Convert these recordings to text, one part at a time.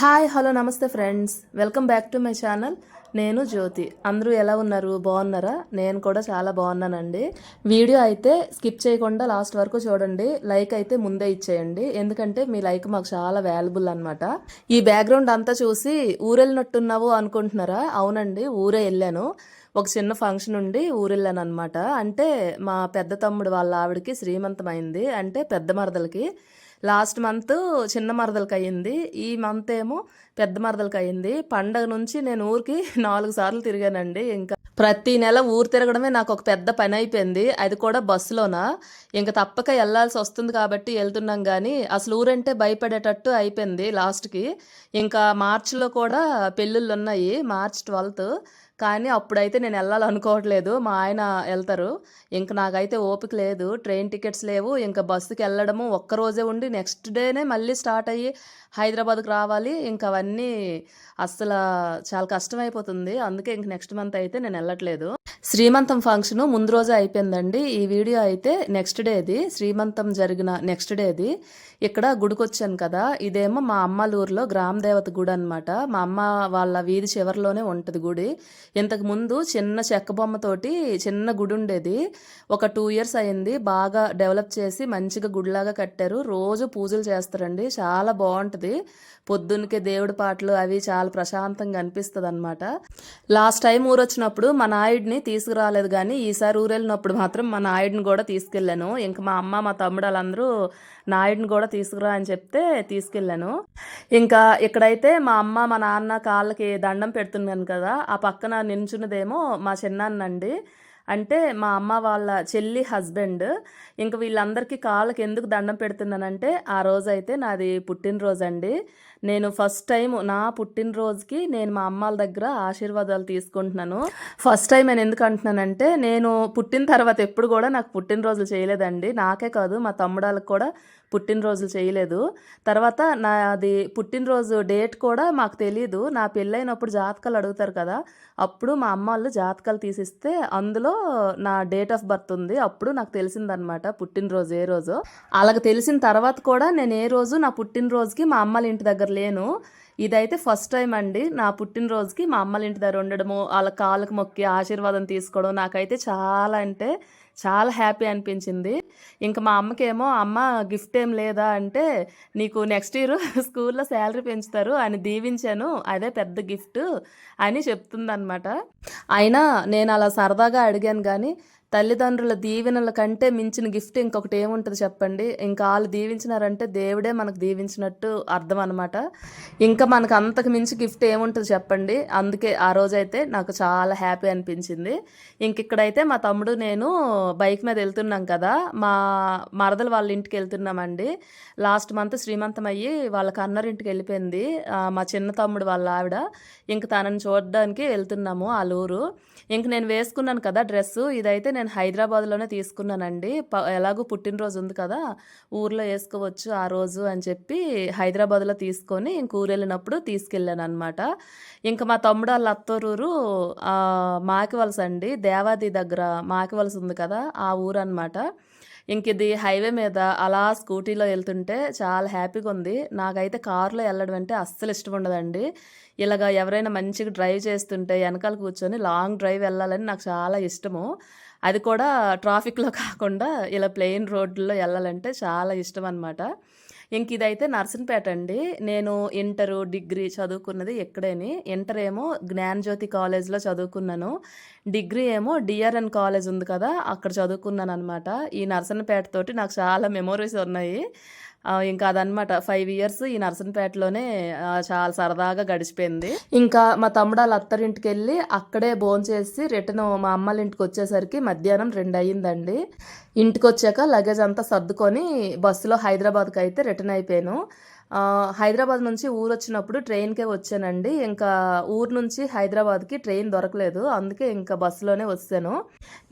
Hi hello నమస్తే friends. Welcome back to my channel. నేను జ్యోతి. అందరూ ఎలా ఉన్నారు? బాగున్నారా? నేను కూడా చాలా బాగున్నానండి. వీడియో అయితే స్కిప్ చేయకుండా లాస్ట్ వరకు చూడండి. లైక్ అయితే ముందే ఇచ్చేయండి. ఎందుకంటే మీ లైక్ మాకు చాలా వాల్యుబుల్ అనమాట ఈ బ్యాక్గ్రౌండ్ అంతా చూసి ఊరెళ్ళినట్టున్నావు అనుకుంటున్నారా? అవునండి ఊరే వెళ్ళాను. ఒక చిన్న ఫంక్షన్ ఉండి ఊరెళ్ళాను అనమాట అంటే మా పెద్ద తమ్ముడు వాళ్ళ ఆవిడకి శ్రీమంతమైంది. అంటే పెద్ద మరదలకి. లాస్ట్ మంత్ చిన్న మరదలకి అయ్యింది ఈ మంత్ ఏమో పెద్ద మరదలకి అయ్యింది పండగ నుంచి నేను ఊరికి నాలుగు సార్లు తిరిగానండి. ఇంకా ప్రతి నెల ఊరు తిరగడమే నాకు ఒక పెద్ద పని అయిపోయింది. అది కూడా బస్సులోన? ఇంకా తప్పక వెళ్ళాల్సి వస్తుంది కాబట్టి వెళ్తున్నాం కానీ అసలు ఊరంటే భయపడేటట్టు అయిపోయింది లాస్ట్కి. ఇంకా మార్చిలో కూడా పెళ్ళిళ్ళు ఉన్నాయి మార్చ్ ట్వెల్త్. కానీ అప్పుడైతే నేను వెళ్ళాలనుకోవట్లేదు. మా ఆయన వెళ్తారు. ఇంక నాకైతే ఓపిక లేదు. ట్రైన్ టికెట్స్ లేవు. ఇంకా బస్సుకి వెళ్ళడము ఒక్కరోజే ఉండి నెక్స్ట్ డేనే మళ్ళీ స్టార్ట్ అయ్యి హైదరాబాద్కి రావాలి. ఇంకా అవన్నీ అస్సలు చాలా కష్టం అయిపోతుంది అందుకే ఇంక నెక్స్ట్ మంత్ అయితే నేను వెళ్ళట్లేదు. శ్రీమంతం ఫంక్షన్ ముందు రోజే అయిపోయిందండి. ఈ వీడియో అయితే నెక్స్ట్ డేది. శ్రీమంతం జరిగిన నెక్స్ట్ డేది. ఇక్కడ గుడికి వచ్చాను కదా. ఇదేమో మా అమ్మల ఊర్లో గ్రామ దేవత గుడి అనమాట మా అమ్మ వాళ్ళ వీధి చివరిలోనే ఉంటుంది గుడి. ఇంతకు ముందు చిన్న చెక్క బొమ్మతోటి చిన్న గుడి ఉండేది. ఒక టూ ఇయర్స్ అయింది. బాగా డెవలప్ చేసి మంచిగా గుడిలాగా కట్టారు. రోజు పూజలు చేస్తారండి. చాలా బాగుంటుంది. పొద్దున్నకే దేవుడి పాటలు అవి చాలా ప్రశాంతంగా అనిపిస్తుంది అనమాట లాస్ట్ టైం ఊరు వచ్చినప్పుడు మా నాయుడిని తీసుకురాలేదు కానీ ఈసారి ఊరు వెళ్ళినప్పుడు మాత్రం మా నాయుడిని కూడా తీసుకెళ్ళాను. ఇంకా మా అమ్మ మా తమ్ముడు వాళ్ళందరూ నాయుడిని కూడా తీసుకురా అని చెప్తే తీసుకెళ్ళాను. ఇంకా ఇక్కడైతే మా అమ్మ మా నాన్న కాళ్ళకి దండం పెడుతున్నాను కదా ఆ పక్కన నించున్నదేమో మా చిన్నాన్నండి. అంటే మా అమ్మ వాళ్ళ చెల్లి హస్బెండ్. ఇంక వీళ్ళందరికీ కాళ్ళకి ఎందుకు దండం పెడుతున్నానంటే ఆ రోజు అయితే నాది పుట్టినరోజు అండి నేను ఫస్ట్ టైం నా పుట్టినరోజుకి నేను మా అమ్మాల దగ్గర ఆశీర్వాదాలు తీసుకుంటున్నాను. ఫస్ట్ టైం నేను ఎందుకు అంటున్నానంటే నేను పుట్టిన తర్వాత ఎప్పుడు కూడా నాకు పుట్టినరోజులు చేయలేదండి. నాకే కాదు మా తమ్ముడాలకు కూడా పుట్టినరోజులు చేయలేదు. తర్వాత నాది పుట్టినరోజు డేట్ కూడా మాకు తెలియదు నా పెళ్ళైనప్పుడు జాతకాలు అడుగుతారు కదా అప్పుడు మా అమ్మ వాళ్ళు జాతకాలు తీసిస్తే అందులో నా డేట్ ఆఫ్ బర్త్ ఉంది. అప్పుడు నాకు తెలిసిందనమాట పుట్టినరోజు ఏ రోజు. అలాగ తెలిసిన తర్వాత కూడా నేను ఏ రోజు నా పుట్టినరోజుకి మా అమ్మల ఇంటి దగ్గర లేను. ఇదైతే ఫస్ట్ టైం అండి. నా పుట్టినరోజుకి మా అమ్మల ఇంటి దగ్గర ఉండడము వాళ్ళ కాళ్ళకు మొక్కి ఆశీర్వాదం తీసుకోవడం నాకైతే చాలా అంటే చాలా హ్యాపీ అనిపించింది. ఇంకా మా అమ్మకేమో అమ్మ గిఫ్ట్ ఏం లేదా? అంటే నీకు నెక్స్ట్ ఇయర్ స్కూల్లో శాలరీ పెంచుతారు అని దీవించాను అదే పెద్ద గిఫ్ట్ అని చెప్తుందనమాట అయినా నేను అలా సరదాగా అడిగాను కానీ తల్లిదండ్రుల దీవెనల కంటే మించిన గిఫ్ట్ ఇంకొకటి ఏముంటుంది చెప్పండి? ఇంకా వాళ్ళు దీవించినారంటే దేవుడే మనకు దీవించినట్టు అర్థం అనమాట ఇంకా మనకు అంతకు మించి గిఫ్ట్ ఏముంటుంది చెప్పండి? అందుకే ఆ రోజైతే నాకు చాలా హ్యాపీ అనిపించింది. ఇంక ఇక్కడైతే మా తమ్ముడు నేను బైక్ మీద వెళ్తున్నాం కదా మా మరదలు వాళ్ళ ఇంటికి వెళ్తున్నామండి. లాస్ట్ మంత్ శ్రీమంతం అయ్యి వాళ్ళ కన్నరింటికి వెళ్ళిపోయింది. మా చిన్న తమ్ముడు వాళ్ళ ఆవిడ. ఇంక తనని చూడడానికి వెళ్తున్నాము ఆ ఊరు. ఇంక నేను వేసుకున్నాను కదా డ్రెస్సు. ఇదైతే నేను హైదరాబాద్లోనే తీసుకున్నానండి. ప- ఎలాగో పుట్టినరోజు ఉంది కదా ఊర్లో వేసుకోవచ్చు ఆ రోజు అని చెప్పి హైదరాబాద్లో తీసుకొని ఇంక ఊరు వెళ్ళినప్పుడు తీసుకెళ్ళాను అనమాట ఇంకా మా తమ్ముడు వాళ్ళ అత్తూరు మాకివలస అండి. దేవాది దగ్గర మాకివలస ఉంది కదా ఆ ఊరు అనమాట ఇంక ఇది హైవే మీద అలా స్కూటీలో వెళ్తుంటే చాలా హ్యాపీగా ఉంది. నాకైతే కారులో వెళ్ళడం అంటే అస్సలు ఇష్టం ఉండదండి. ఇలాగ ఎవరైనా మంచిగా డ్రైవ్ చేస్తుంటే వెనకాల కూర్చొని లాంగ్ డ్రైవ్ వెళ్ళాలని నాకు చాలా ఇష్టము. అది కూడా ట్రాఫిక్లో కాకుండా ఇలా ప్లెయిన్ రోడ్లో వెళ్ళాలంటే చాలా ఇష్టం అనమాట ఇంక ఇదైతే నర్సన్పేట అండి. నేను ఇంటరు డిగ్రీ చదువుకున్నది ఎక్కడేని ఇంటర్ ఏమో జ్ఞానజ్యోతి కాలేజ్లో చదువుకున్నాను. డిగ్రీ ఏమో డిఆర్ఎన్ కాలేజ్ ఉంది కదా అక్కడ చదువుకున్నాను అనమాట ఈ నర్సన్పేట తోటి నాకు చాలా మెమొరీస్ ఉన్నాయి. ఇంకా అదనమాట ఫైవ్ ఇయర్స్ ఈ నర్సన్పేటలోనే చాలా సరదాగా గడిచిపోయింది. ఇంకా మా తమ్ముడు వాళ్ళ అత్తరింటికి వెళ్ళి అక్కడే భోంచేసి రిటర్న్ మా అమ్మల ఇంటికి వచ్చేసరికి మధ్యాహ్నం రెండు అయ్యిందండి ఇంటికి వచ్చాక లగేజ్ అంతా సర్దుకొని బస్సులో హైదరాబాద్కి అయితే రిటర్న్ అయిపోయాను. హైదరాబాద్ నుంచి ఊరు వచ్చినప్పుడు ట్రైన్కే వచ్చానండి. ఇంకా ఊరు నుంచి హైదరాబాద్కి ట్రైన్ దొరకలేదు. అందుకే ఇంకా బస్సులోనే వచ్చాను.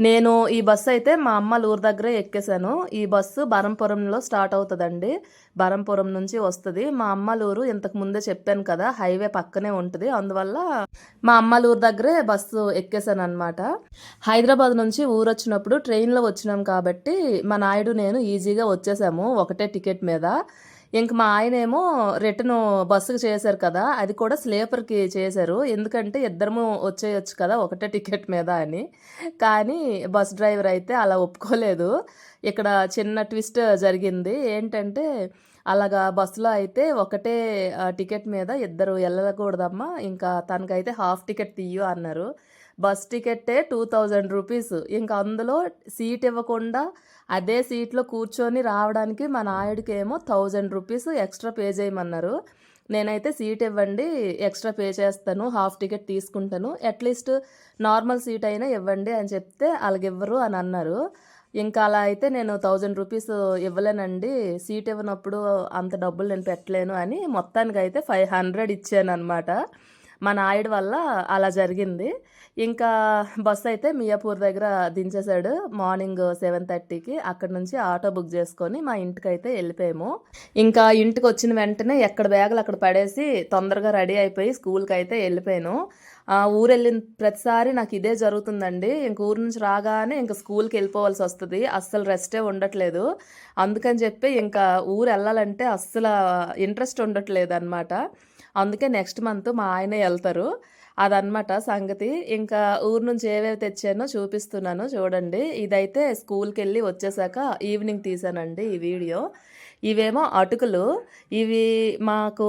నేను ఈ బస్సు అయితే మా అమ్మ ఊరు దగ్గరే ఎక్కేసాను ఈ బస్సు బరంపురంలో స్టార్ట్ అవుతుందండి. బరంపురం నుంచి వస్తుంది. మా అమ్మలూరు ఇంతకు ముందే చెప్పాను కదా హైవే పక్కనే ఉంటుంది. అందువల్ల మా అమ్మలూరు దగ్గరే బస్సు ఎక్కేసాను అనమాట హైదరాబాద్ నుంచి ఊరు వచ్చినప్పుడు ట్రైన్లో వచ్చినాం కాబట్టి మా నాయుడు నేను ఈజీగా వచ్చేసాము ఒకటే టికెట్ మీద. ఇంక మా ఆయనేమో రిటర్న్ బస్సుకు చేశారు కదా అది కూడా స్లీపర్కి చేశారు. ఎందుకంటే ఇద్దరము వచ్చేయచ్చు కదా ఒకటే టికెట్ మీద అని. కానీ బస్ డ్రైవర్ అయితే అలా ఒప్పుకోలేదు. ఇక్కడ చిన్న ట్విస్ట్ జరిగింది. ఏంటంటే అలాగా బస్సులో అయితే ఒకటే టికెట్ మీద ఇద్దరు వెళ్ళకూడదమ్మా ఇంకా తనకైతే హాఫ్ టికెట్ తీయు అన్నారు. బస్ టికెట్టే టూ థౌజండ్ రూపీస్. ఇంకా అందులో సీట్ ఇవ్వకుండా అదే సీట్లో కూర్చొని రావడానికి మా నాయుడికి ఏమో థౌజండ్ రూపీస్ ఎక్స్ట్రా పే చేయమన్నారు. నేనైతే సీట్ ఇవ్వండి ఎక్స్ట్రా పే చేస్తాను హాఫ్ టికెట్ తీసుకుంటాను అట్లీస్ట్ నార్మల్ సీట్ అయినా ఇవ్వండి అని చెప్తే అలాగివ్వరు అని అన్నారు. ఇంకా అలా అయితే నేను థౌజండ్ రూపీస్ ఇవ్వలేనండి సీట్ ఇవ్వనప్పుడు అంత డబ్బులు నేను పెట్టలేను అని మొత్తానికి అయితే ఫైవ్ హండ్రెడ్ ఇచ్చాను అనమాట మా నాయుడు వల్ల అలా జరిగింది. ఇంకా బస్ అయితే మియాపూర్ దగ్గర దించేశాడు. మార్నింగ్ సెవెన్ థర్టీకి అక్కడ నుంచి ఆటో బుక్ చేసుకొని మా ఇంటికి అయితే వెళ్ళిపోయాము. ఇంకా ఇంటికి వచ్చిన వెంటనే ఎక్కడ బ్యాగులు అక్కడ పడేసి తొందరగా రెడీ అయిపోయి స్కూల్కి అయితే వెళ్ళిపోయాను. ఊరు వెళ్ళిన ప్రతిసారి నాకు ఇదే జరుగుతుందండి. ఇంక ఊరు నుంచి రాగానే ఇంకా స్కూల్కి వెళ్ళిపోవాల్సి వస్తుంది. అస్సలు రెస్టే ఉండట్లేదు. అందుకని చెప్పి ఇంకా ఊరు వెళ్ళాలంటే అస్సలు ఇంట్రెస్ట్ ఉండట్లేదు అనమాట అందుకే నెక్స్ట్ మంత్ మా ఆయనే వెళ్తారు అదనమాట సంగతి. ఇంకా ఊరు నుంచి ఏవేవి తెచ్చానో చూపిస్తున్నాను చూడండి. ఇదైతే స్కూల్కి వెళ్ళి వచ్చేసాక ఈవినింగ్ తీసానండి ఈ వీడియో. ఇవేమో అటుకులు. ఇవి మాకు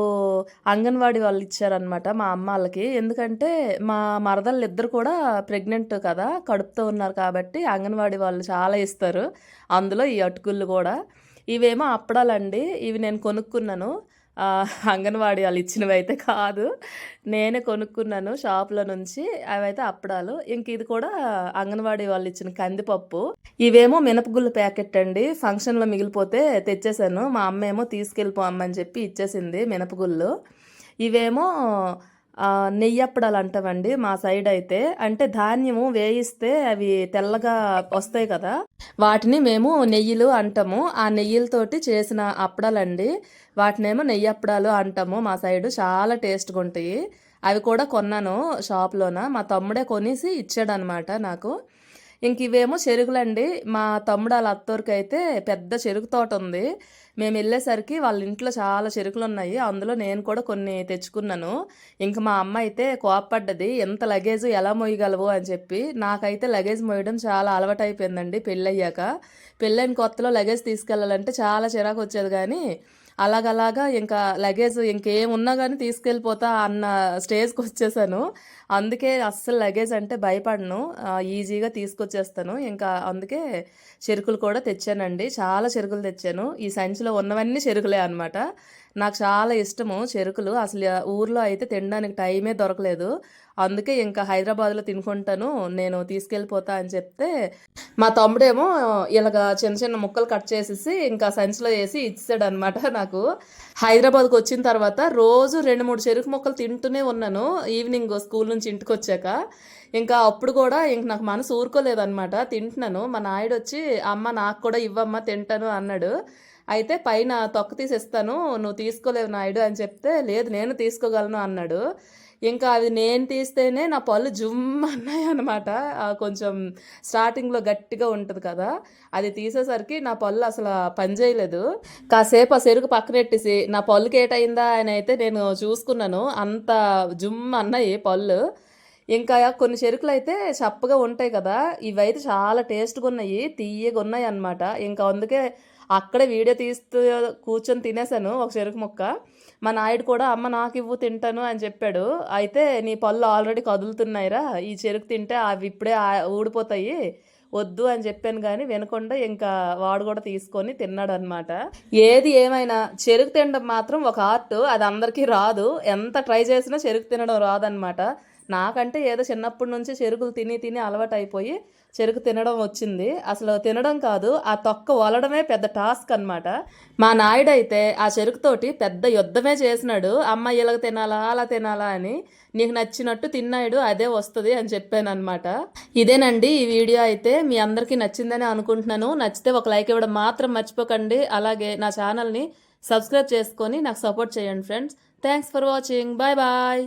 అంగన్వాడీ వాళ్ళు ఇచ్చారనమాట మా అమ్మ వాళ్ళకి. ఎందుకంటే మా మరదళ్ళు ఇద్దరు కూడా ప్రెగ్నెంట్ కదా కడుపుతో ఉన్నారు కాబట్టి అంగన్వాడీ వాళ్ళు చాలా ఇస్తారు. అందులో ఈ అటుకులు కూడా. ఇవేమో అప్పడాలండి. ఇవి నేను కొనుక్కున్నాను. అంగన్వాడీ వాళ్ళు ఇచ్చినవి అయితే కాదు. నేనే కొనుక్కున్నాను షాప్లో నుంచి. అవైతే అప్పడాలు. ఇంక ఇది కూడా అంగన్వాడీ వాళ్ళు ఇచ్చిన కందిపప్పు. ఇవేమో మినపగుళ్ళ ప్యాకెట్ అండి. ఫంక్షన్లో మిగిలిపోతే తెచ్చేసాను. మా అమ్మ ఏమో తీసుకెళ్ళిపోమ్మని చెప్పి ఇచ్చేసింది మినపగుళ్ళు. ఇవేమో నెయ్యి అప్పడాలు అంటామండి మా సైడ్ అయితే. అంటే ధాన్యము వేయిస్తే అవి తెల్లగా వస్తాయి కదా. వాటిని మేము నెయ్యిలు అంటాము. ఆ నెయ్యిలతోటి చేసిన అప్పడాలండి. వాటినేమో నెయ్యి అప్పడాలు అంటాము మా సైడ్. చాలా టేస్ట్గా ఉంటాయి. అవి కూడా కొన్నాను షాప్లోన. మా తమ్ముడే కొనేసి ఇచ్చాడనమాట నాకు. ఇంక ఇవేమో చెరుకులండి. మా తమ్ముడు వాళ్ళ అత్తోరికి అయితే పెద్ద చెరుకు తోట ఉంది. మేము వెళ్ళేసరికి వాళ్ళ ఇంట్లో చాలా చెరుకులు ఉన్నాయి అందులో నేను కూడా కొన్ని తెచ్చుకున్నాను. ఇంక మా అమ్మ అయితే కోపడ్డది ఎంత లగేజ్ ఎలా మోయగలవు అని చెప్పి. నాకైతే లగేజ్ మోయడం చాలా అలవాటు అయిపోయిందండి పెళ్ళయ్యాక. పెళ్ళైన కొత్తలో లగేజ్ తీసుకెళ్ళాలంటే చాలా చిరాకు వచ్చేది కానీ అలాగలాగా ఇంకా లగేజ్ ఇంకేం ఉన్నా కానీ తీసుకెళ్ళిపోతా అన్న స్టేజ్కి వచ్చేసాను. అందుకే అస్సలు లగేజ్ అంటే భయపడను. ఈజీగా తీసుకొచ్చేస్తాను. ఇంకా అందుకే చెరుకులు కూడా తెచ్చానండి. చాలా చెరుకులు తెచ్చాను. ఈ సంచిలో ఉన్నవన్నీ చెరుకులే అనమాట నాకు చాలా ఇష్టము చెరుకులు. అసలు ఊర్లో అయితే తినడానికి టైమే దొరకలేదు. అందుకే ఇంకా హైదరాబాద్లో తినుకుంటాను నేను తీసుకెళ్ళిపోతా అని చెప్తే మా తమ్ముడేమో ఇలాగ చిన్న చిన్న ముక్కలు కట్ చేసేసి ఇంకా సంచిలో వేసి ఇచ్చాడు అనమాట నాకు. హైదరాబాద్కి వచ్చిన తర్వాత రోజు రెండు మూడు చెరుకు ముక్కలు తింటూనే ఉన్నాను ఈవినింగ్ స్కూల్ నుంచి ఇంటికి వచ్చాక. ఇంకా అప్పుడు కూడా ఇంక నాకు మనసు ఊరుకోలేదన్నమాట తింటున్నాను. మా నాయుడు వచ్చి అమ్మ నాకు కూడా ఇవ్వమ్మా తింటాను అన్నాడు. అయితే పైన తొక్క తీసేస్తాను నువ్వు తీసుకోలేవు నాయుడు అని చెప్తే లేదు నేను తీసుకోగలను అన్నాడు. ఇంకా అది నేను తీస్తేనే నా పళ్ళు జుమ్ అన్నాయి అనమాట కొంచెం స్టార్టింగ్లో గట్టిగా ఉంటుంది కదా. అది తీసేసరికి నా పళ్ళు అసలు పనిచేయలేదు కాసేపు ఆ సెరుకు పక్కనెట్టేసి నా పళ్ళుకి ఏటైందా అని అయితే నేను చూసుకున్నాను. అంత జుమ్ అన్నాయి పళ్ళు. ఇంకా కొన్ని చెరుకులు అయితే చప్పగా ఉంటాయి కదా ఇవైతే చాలా టేస్ట్గా ఉన్నాయి తీయగా ఉన్నాయి అనమాట ఇంకా అందుకే అక్కడే వీడియో తీస్తూ కూర్చొని తినేసాను ఒక చెరుకు ముక్క. మా నాయుడు కూడా అమ్మ నాకు ఇవ్వు తింటాను అని చెప్పాడు. అయితే నీ పళ్ళు ఆల్రెడీ కదులుతున్నాయిరా ఈ చెరుకు తింటే అవి ఇప్పుడే ఊడిపోతాయి వద్దు అని చెప్పాను కానీ వినకుండా ఇంకా వాడు కూడా తీసుకొని తిన్నాడు అనమాట ఏది ఏమైనా చెరుకు తినడం మాత్రం ఒక ఆర్ట్ అది అందరికీ రాదు. ఎంత ట్రై చేసినా చెరుకు తినడం రాదనమాట నాకంటే ఏదో చిన్నప్పటి నుంచి చెరుకులు తిని తిని అలవాటు అయిపోయి చెరుకు తినడం వచ్చింది. అసలు తినడం కాదు ఆ తొక్క వలడమే పెద్ద టాస్క్ అన్నమాట. మా నాయుడు అయితే ఆ చెరుకుతోటి పెద్ద యుద్ధమే చేసినాడు. అమ్మ ఇలాగ తినాలా అలా తినాలా అని నీకు నచ్చినట్టు తిన్నాడు అదే వస్తుంది అని చెప్పాను అనమాట ఇదేనండి ఈ వీడియో అయితే. మీ అందరికీ నచ్చిందని అనుకుంటున్నాను. నచ్చితే ఒక లైక్ ఇవ్వడం మాత్రం మర్చిపోకండి. అలాగే నా ఛానల్ని సబ్స్క్రైబ్ చేసుకొని నాకు సపోర్ట్ చేయండి friends. Thanks for watching. Bye bye.